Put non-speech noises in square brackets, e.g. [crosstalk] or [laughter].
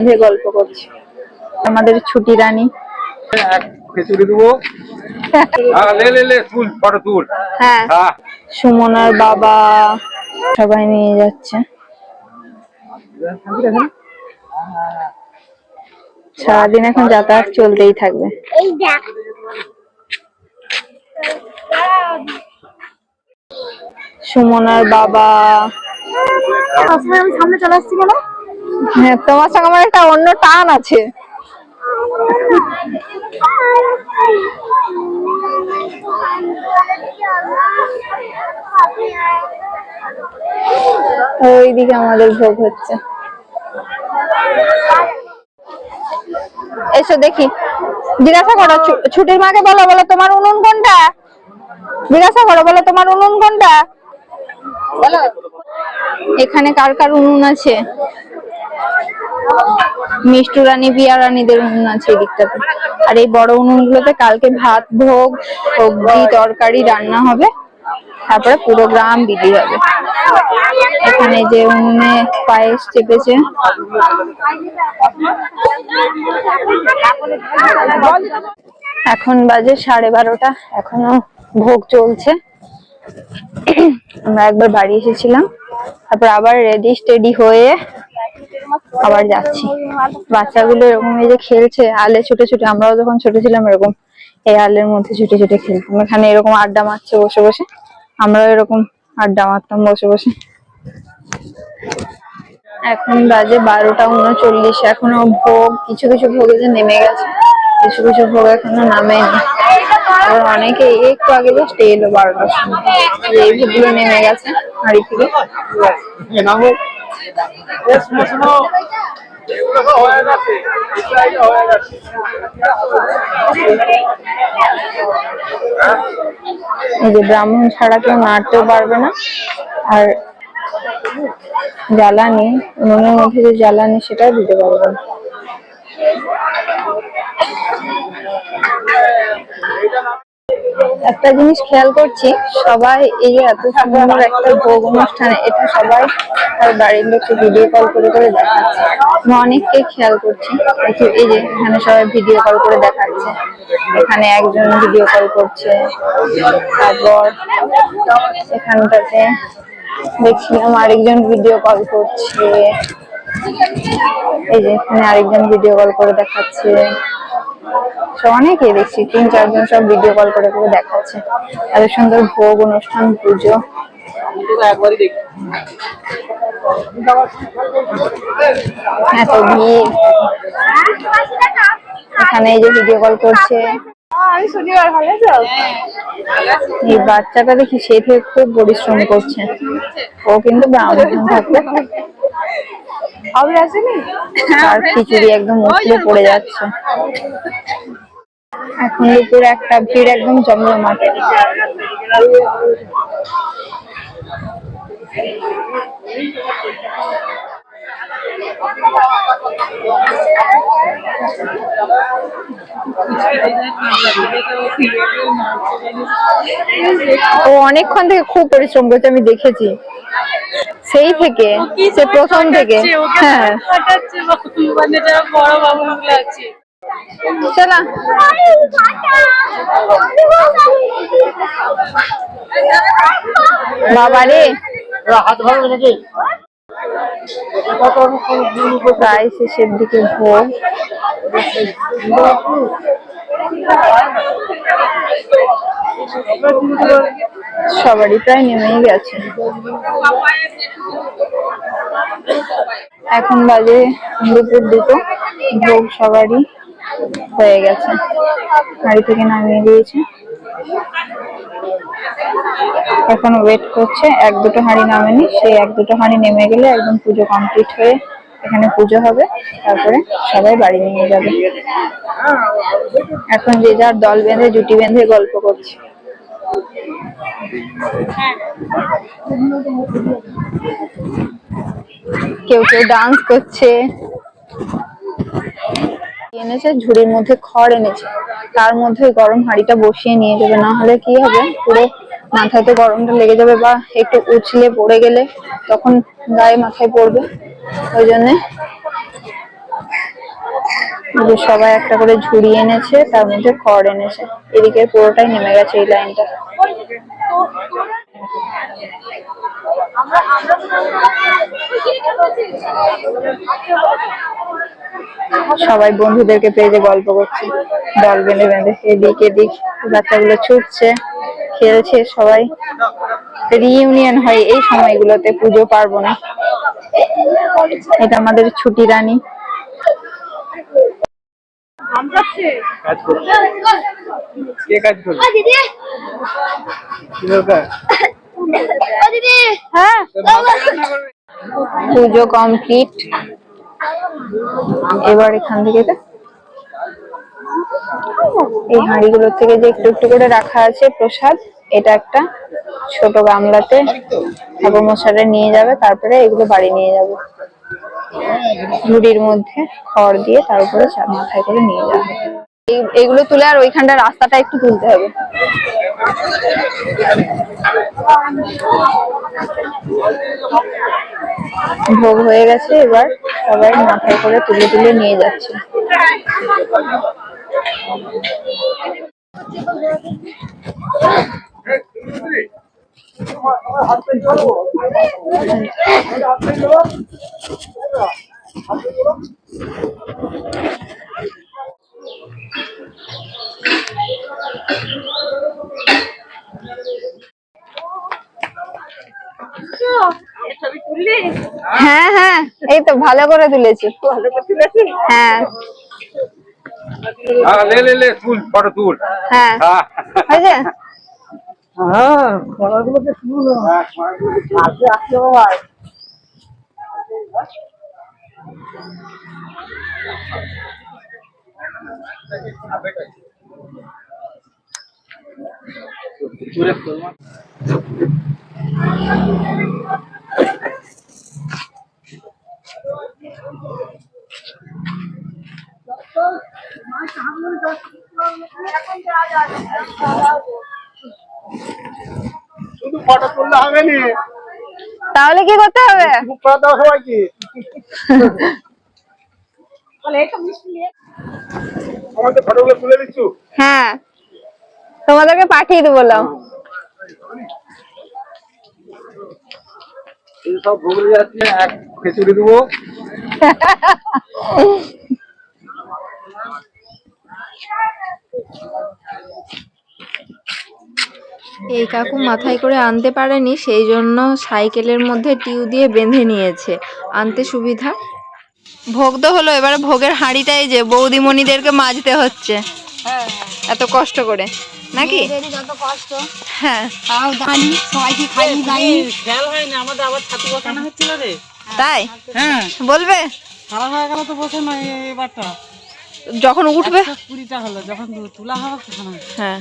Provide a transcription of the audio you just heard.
যে গল্প করছি। আমাদের ছুটি রানী। হ্যাঁ [laughs] হ্যাঁ হ্যাঁ। সুমনার বাবা সবাই নিয়ে যাচ্ছে। সারাদিন এখন যাতায়াত চলতেই থাকবে। সুমনার বাবা সামনে চলে আসছি কেন? হ্যাঁ তোমার সঙ্গে আমার একটা অন্য টান আছে। ওইদিকে আমাদের ভোগ হচ্ছে। এসো দেখি। জিজ্ঞাসা করো ছুটির মাকে বলো বলো তোমার উনুন কোনটা? জিজ্ঞাসা করো, বলো তোমার উনুন কোনটা? বলো। এখানে কার কার উনুন আছে? মিষ্টু রানী পিয়া রানীদের উনুন আছে এই দিকটাতে আর এই বড় উনুন গুলোতে কালকে ভাত, ভোগ, সবজি, তরকারি, রান্না হবে। তারপরে পুরো গ্রাম বিলি হবে। এখানে যে উনুনে পায়েস চেপেছে। এখন বাজে সাড়ে বারোটা। এখনও ভোগ চলছে। আমরা একবার বাড়ি এসেছিলাম। তারপর আবার রেডি স্টেডি হয়ে আবার যাচ্ছি। বাচ্চাগুলো এরকম এই যে খেলছে, আলে ছুটে ছুটে, আমরাও যখন ছোট ছিলাম এরকম, এই আলের মধ্যে ছুটে ছুটে খেলতাম। এখানে এরকম আড্ডা মারছে বসে বসে, আমরাও এরকম আড্ডা মারতাম বসে বসে। এখন বাজে বারোটা উনচল্লিশ, এখনও ভোগ, কিছু কিছু ভোগে যে নেমে গেছে। কিছু কিছু ভোগ এখনও নামেনি। অনেকে একটু আগে জাস্ট এলো বারোটার সময়। এই ভোগগুলো নেমে গেছে, হাড়ি থেকে। এই যে ব্রাহ্মণ ছাড়া কেউ নাড়তেও পারবে না। আর জ্বালানি, উনুনের মধ্যে যে জ্বালানি, সেটাও দিতে পারবে না। একটা জিনিস খেয়াল করছি, সবাই এই যে এত সুন্দর একটা ভোগ অনুষ্ঠানে, এটা সবাই তার বাড়ির লোককে ভিডিও কল করে করে দেখাচ্ছে। আমি অনেককে খেয়াল করছি এই যে- এখানে সবাই ভিডিও কল করে দেখাচ্ছে, এখানে একজন ভিডিও কল করছে, তারপর এখানটাতে দেখছিলাম আরেকজন ভিডিও কল করছে, এই যে এখানে আরেকজন ভিডিও কল করে দেখাচ্ছে। সব অনেকেই দেখছি তিন চারজন সব ভিডিও কল করে করে দেখাচ্ছে। এত সুন্দর ভোগ অনুষ্ঠান পুজো। এত ভিড়। এখানে এই যে ভিডিও কল করছে। এই বাচ্চাটা দেখি সে থেকে খুব পরিশ্রম করছে। ও কিন্তু ব্রাহ্মণ থাকবে। তার খিচুড়ি একদম মুখে পড়ে যাচ্ছে। এখন দুপুর একটা ভিড় একদম জমজমাটে। ও অনেকক্ষণ থেকে খুব পরিশ্রম করছে আমি দেখেছি। সেই থেকে সে প্রথম থেকে। হ্যাঁ। মানে বড় বাবুগুলো আছে। চলা। বাবা রে। প্রায় শেষের দিকে সবারই প্রায় নেমেই গেছে। এখন বাজে দুপুর দুটো ভোগ সবারই। হয়ে গেছে। গাড়ি থেকে নামিয়ে দিয়েছে। এখন ওয়েট করছে। এক দুটো হাঁড়ি নামেনি। সেই এক দুটো হাঁড়ি নেমে গেলে একদম পুজো কমপ্লিট হয়ে এখানে পুজো হবে। তারপরে সবাই বাড়ি নিয়ে যাবে। এখন যে যার দল বেঁধে, জুটি বেঁধে গল্প করছে। কেউ কেউ ডান্স করছে। এনেছে, ঝুড়ির মধ্যে খড় এনেছে। তার মধ্যে গরম হাঁড়িটা বসিয়ে নিয়ে যাবে। না হলে কি হবে? পুরো মাথাতে গরমটা লেগে যাবে বা একটু উছলে পড়ে গেলে তখন গায়ে মাথায় পড়বে। ওই জন্য সবাই একটা করে ঝুড়ি এনেছে, তার মধ্যে খড় এনেছে। এদিকে পুরোটাই নেমে গেছে এই লাইনটা। সবাই বন্ধুদেরকে পেয়ে যে গল্প করছে। দল বেঁধে বেঁধে এদিক এদিক বাচ্চাগুলো ছুটছে খেলছে সবাই। রিইউনিয়ন হয় এই সময়গুলোতে পুজো পার্বণে। এটা আমাদের ছুটি রানী। কাজ করো কে কাজ করবে কি দরকার হ্যাঁ? পুজো কমপ্লিট এবার এখান থেকে এই হাঁড়িগুলোর থেকে যে একটু একটু করে রাখা আছে প্রসাদ, এটা একটা ছোট গামলাতে ঠাকুর মশারে নিয়ে যাবে, তারপরে এগুলো বাড়ি নিয়ে যাবে। ঝুড়ির মধ্যে খড় দিয়ে তারপরে চা- মাথায় করে নিয়ে যাবে। এগুলো তুলে আর ওইখানটা রাস্তাটা একটু তুলতে হবে। ভোগ হয়ে গেছে এবার সবাই মাথায় করে তুলে তুলে নিয়ে যাচ্ছে। হ্যাঁ হ্যাঁ এই তো ভালো করে তুলেছি। হ্যাঁ। হ্যাঁ লে লে লে তুল ফটো তুল। হ্যাঁ। হ্যাঁ। হয়েছে? হ্যাঁ খড়াগুলোকে তুল। আসবে আসছে বাবা। শুধু ফটো তুললে হবে নি। তাহলে কি করতে হবে? করা দাও সবাইকে আমাদের ফটোগুলো তুলে দিচ্ছু? হ্যাঁ। তোমাদেরকে পাঠিয়ে দেবো বললাম সব ভুগলে যাচ্ছে এক খিচুড়ি দেবো। [laughs] এই কাকু মাথায় করে আনতে পারেনি সেই জন্য সাইকেলের মধ্যে টিউ দিয়ে বেঁধে নিয়েছে। আনতে সুবিধা? ভোগ তো হলো এবারে ভোগের হাঁড়িটাই যে বৌদিমণিদেরকে মাজতে হচ্ছে। এত কষ্ট করে নাকি? হ্যাঁ। তাই? হ্যাঁ। বলবে? সারা হয়ে গেল তো বসে নয় এবারটা যখন উঠবে কুড়িটা হলো যখন তোলা হবে। হ্যাঁ